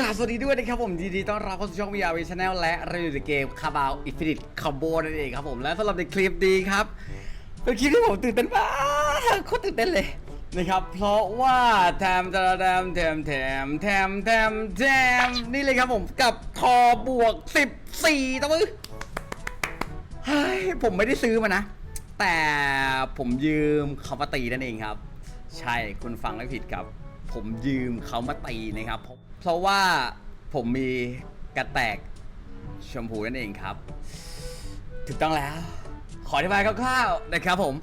กราบสวัสดีด้วยนะครับผมดีต้อนรับเข้าสู่ช่อง VR Channel และเรีวิวเกมคาบาวอินฟินิตคอมโบนั่นเองครับผมและสำหรับในคลิปนี้ครับเป็นคลิปที่ผมตื่นเต้นมากโคตรตื่นเต้นเลยนะครับเพราะว่าแทมแทมแทมแทมแทมแทมแทมนี่เลยครับผมกับคอบวก 14ตัวมือเฮ้ยผมไม่ได้ซื้อมานะ แต่ผมยืมเขามาตีนั่นเองครับ ใช่คุณฟังไม่ผิดครับ ผมยืมเขามาตีนะครับ เพราะว่าผมมีกระแตกชมพูนั่นเองครับ ถูกต้องแล้ว ขออธิบายคร่าวๆนะครับผม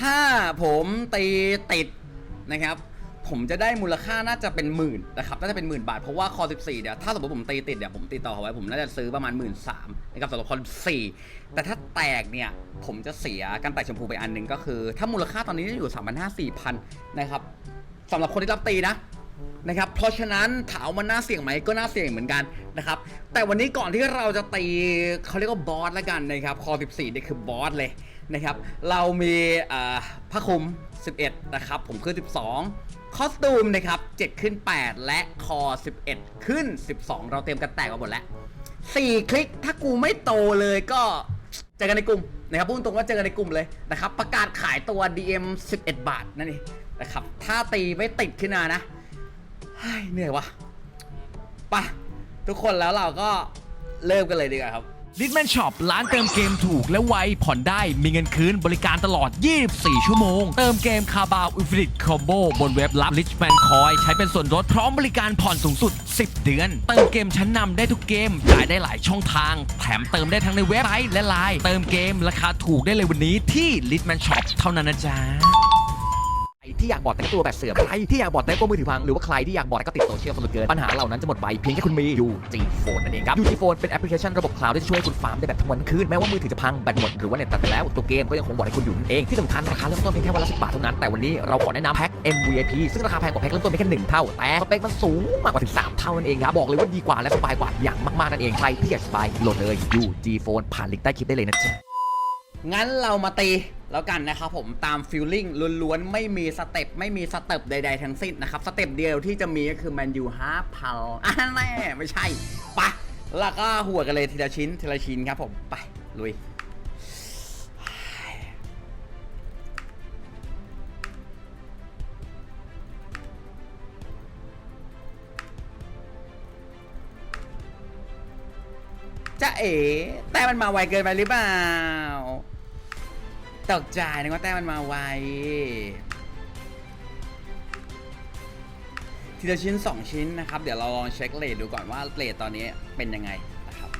ถ้าผมตีติดนะครับ ผมจะได้มูลค่าน่าจะเป็นหมื่นนะครับ น่าจะเป็นหมื่นบาท เพราะว่าคอ14เนี่ย ถ้าสมมติผมตีติดเนี่ย ผมตีต่อเขาไว้ ผมน่าจะซื้อประมาณหมื่นสามนะครับสำหรับคอ14แต่ถ้าแตกเนี่ย ผมจะเสียการแตกชมพูไปอันหนึ่งก็คือ ถ้ามูลค่าตอนนี้อยู่3 5 0 0 4 0 0นะครับสำหรับคนที่รับตีนะ นะครับ เพราะฉะนั้นถามมันน่าเสี่ยงไหมก็น่าเสี่ยงเหมือนกันนะครับ แต่วันนี้ก่อนที่เราจะตีเขาเรียกว่าบอสแล้วกันนะครับ คอ 14นี่คือบอสเลยนะครับ เรามีผ้าคลุม 11 นะครับ ผมขึ้น 12 คอสตูมนะครับ 7 ขึ้น 8 และคอ 11 ขึ้น 12 เราเตรียมกันแตกมาหมดแล้ว 4 คลิกถ้ากูไม่โตเลยก็เจอกันในกลุ่มนะครับพูดตรงว่าเจอกันในกลุ่มเลยนะครับ ประกาศขายตัว DM 11 บาทนั่นเองนะครับ ถ้าตีไม่ติดขึ้นมานะ ฮ้ยเหนื่อยวะไปะทุกคนแล้วเราก็เริ่มกันเลยดีกว่าครับ ลิทแมนช็อปร้านเติมเกมถูกและไว ผ่อนได้มีเงินคืนบริการตลอด 24 ชั่วโมง เติมเกมคาบาวอินฟินิตคอมโบบนเว็บรับ Richman Coin ใช้เป็นส่วนลดพร้อมบริการผ่อนสูงสุด 10 เดือน เติมเกมชั้นนำได้ทุกเกม จ่ายได้หลายช่องทาง แถมเติมได้ทั้งในเว็บไซต์และไลน์เติมเกมราคาถูกได้เลยวันนี้ที่ Litman Shop เท่านั้นนะจ๊ะ ที่อยากบอดแต่งตัวแบบเสื่อมใครที่อยากบอดแต่งตัวมือถือพังหรือว่าใครที่อยากบอดแต่ก็ติดโซเชียลสนุกเกินปัญหาเหล่านั้นจะหมดไปเพียงแค่คุณมี UG Phone นั่นเองครับ UG Phone เป็นแอปพลิเคชันระบบคลาวด์ที่จะช่วยให้คุณฟาร์มได้แบบทั้งวันทั้งคืนแม้ว่ามือถือจะพังแบตหมดหรือว่าเน็ตตัดไปแล้วตัวเกมก็ยังคงบอดให้คุณอยู่นั่นเองที่สำคัญราคาเริ่มต้นเพียงแค่วันละ10บาทเท่านั้นแต่วันนี้เราขอแนะนำแพ็ค MVP ซึ่งราคาแพงกว่าแพ็คเริ่มต้นเพียงแค่หนึ่งเท่าแต่สเปคมันสูงมากกว่าถึงสามเท่านั่นเองครับบอกเลยว่าดีกว่าและสบายกว่าอย่างมากๆนั่นเองใครที่อยากสบายโหลดเลย UG Phone ผ่านลิงก์ใต้คลิปได้เลยนะจ๊ะงั้นเรามาตี แล้วกันนะครับผมตามฟิลลิ่งล้วนๆ ไม่มีสเต็ปไม่มีสเต็ปใดๆทั้งสิ้นนะครับ สเต็ปเดียวที่จะมีก็คือแมนยูฮาร์พาอะแน่ไม่ใช่ไปะแล้วก็หัวกันเลยทีละชิ้นทีละชิ้นครับผมไปลุยจะเอ๋แต่มันมาไวเกินไปหรือเปล่า ตกใจนึกว่าแต้มมันมาไวทีละชิ้น 2 ชิ้นนะครับ เดี๋ยวเราลองเช็คเลทดูก่อนว่าเลทตอนนี้เป็นยังไงนะครับ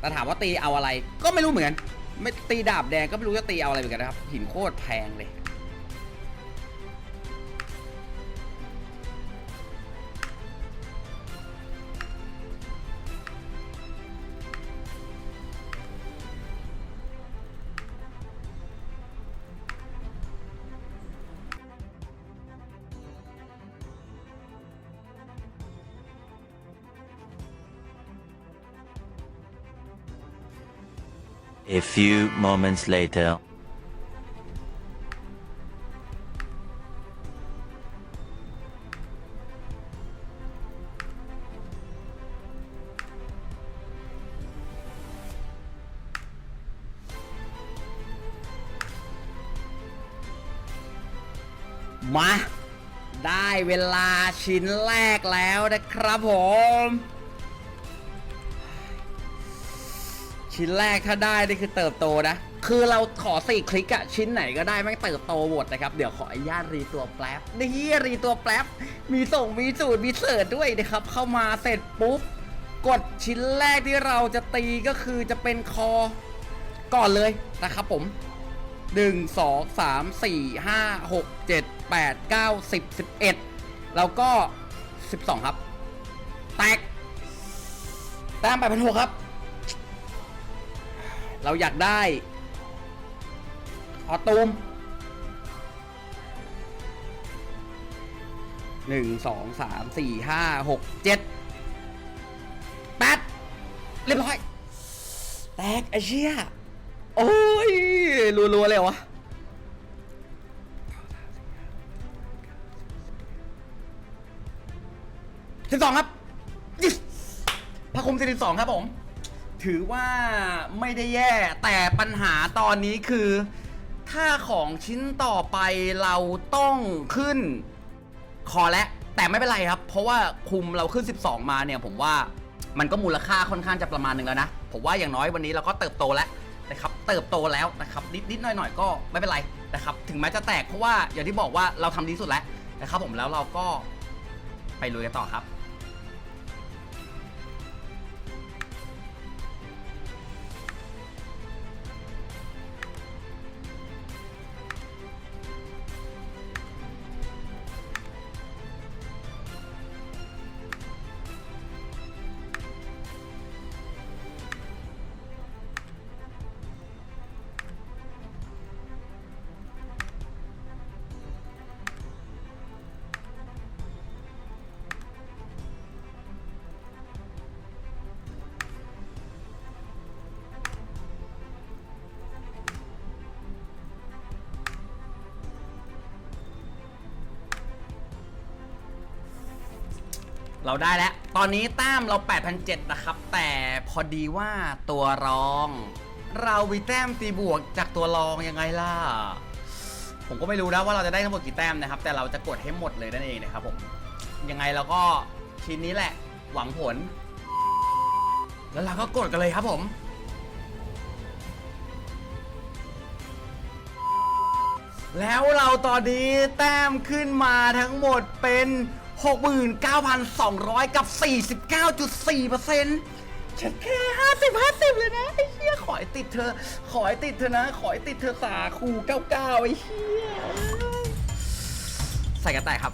แต่ถามว่าตีเอาอะไรก็ไม่รู้เหมือนกันไม่ตีดาบแดงก็ไม่รู้จะตีเอาอะไรเหมือนกันนะครับ หินโคตรแพงเลย A few moments later. มา ได้เวลาชิ้นแรกแล้วนะครับผม ชิ้นแรกถ้าได้นี่คือเติบโตนะ คือเราขอสี่คลิกอะชิ้นไหนก็ได้แม่งเติบโตหมดนะครับ เดี๋ยวขออนุญาตรีตัวแป๊บนี่รีตัวแป๊บมีส่งมีสูตรมีเสิร์ชด้วยนะครับ เข้ามาเสร็จปุ๊บกดชิ้นแรกที่เราจะตีก็คือจะเป็นคอ ก่อนเลยนะครับผมหนึ่งสองสามสี่ห้าหกเจ็ดแปดเก้าสิบสิบเอ็ดแล้วก็สิบสองครับ แตกแต้มแปพันหครับ เราอยากได้ออตูมหนึ่งสองสามสี่ห้าหกเจ็ดแปดเรียบร้อย แตกไอ้เชี่ยโอ้ย รัวๆเลยวะสิบสองครับพระคุม42ครับผม ถือว่าไม่ได้แย่แต่ปัญหาตอนนี้คือ ถ้าของชิ้นต่อไปเราต้องขึ้นคอและ แต่ไม่เป็นไรครับ เพราะว่าคุมเราขึ้น 12 มาเนี่ย ผมว่ามันก็มูลค่าค่อนข้างจะประมาณหนึ่งแล้วนะ ผมว่าอย่างน้อยวันนี้เราก็เติบโตแล้วนะครับเติบโตแล้วนะครับนิดนิดหน่อยหน่อยๆก็ไม่เป็นไรนะครับถึงแม้จะแตกเพราะว่าอย่างที่บอกว่าเราทำดีสุดแล้วนะครับผมแล้วเราก็ไปลุยกันต่อครับ เราได้แล้ว ตอนนี้แต้มเรา 8,700 นะครับ แต่พอดีว่าตัวรอง เรามีแต้มตีบวกจากตัวรองยังไงล่ะ ผมก็ไม่รู้นะว่าเราจะได้ทั้งหมดกี่แต้มนะครับ แต่เราจะกดให้หมดเลยนั่นเองนะครับผม ยังไงเราก็ชิ้นนี้แหละ หวังผล แล้วเราก็กดกันเลยครับผมแล้วเราตอนนี้แต้มขึ้นมาทั้งหมดเป็น 69,200 กับ 49.4%ฉันแค่50 50 เลยนะไอ้เหี้ยขอให้ติดเธอ ขอให้ติดเธอนะ ขอให้ติดเธอสาคู99 ไอ้เหี้ยใส่กันแตกครับ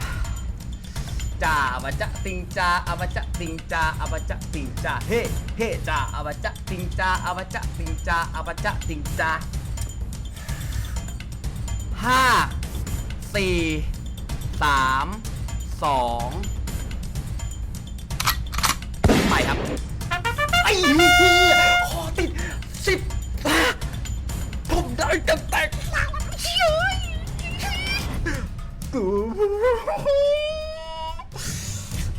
จ่าอามาจะติงจ่าอามาจะติงจ่าอามาจะติงจ่าเฮ้เฮ้จ่าอามาจะติงจ่าอามาจะติงจ่าอามาจะติงจ่าห้าสี่สาม สองไปครับ ไอ้เหี้ยคอติดสิบผมได้กันแตกสามเชี่ยกู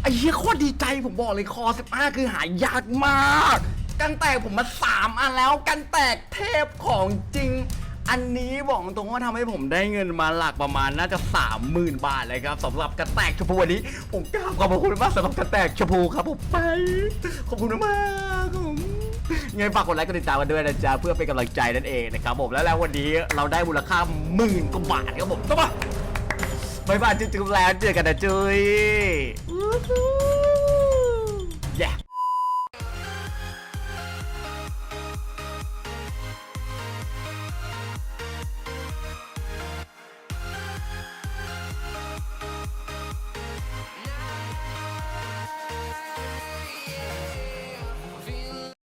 ไอ้เหี้ยโคตรดีใจผมบอกเลยคอ15คือหายากมาก กันแตกผมมา3อันแล้วกันแตกเทพของจริง อันนี้บอกตรงว่าทำให้ผมได้เงินมาหลักประมาณน่าจะ 30,000 บาทเลยครับสำหรับกันแตกชมพูวันนี้ ผมกราบขอบคุณมากสำหรับกันแตกชมพูครับผมไป ขอบคุณมากผมยังไงฝากกดไลค์กดติดตามกันด้วยนะจ๊ะเพื่อเป็นกำลังใจนั่นเองนะครับผมแล้วแล้ววันนี้เราได้มูลค่าหมื่นกว่าบาทครับผมต้องมาบายบายจุ๊บๆแล้วเจอกันนะจุ้ย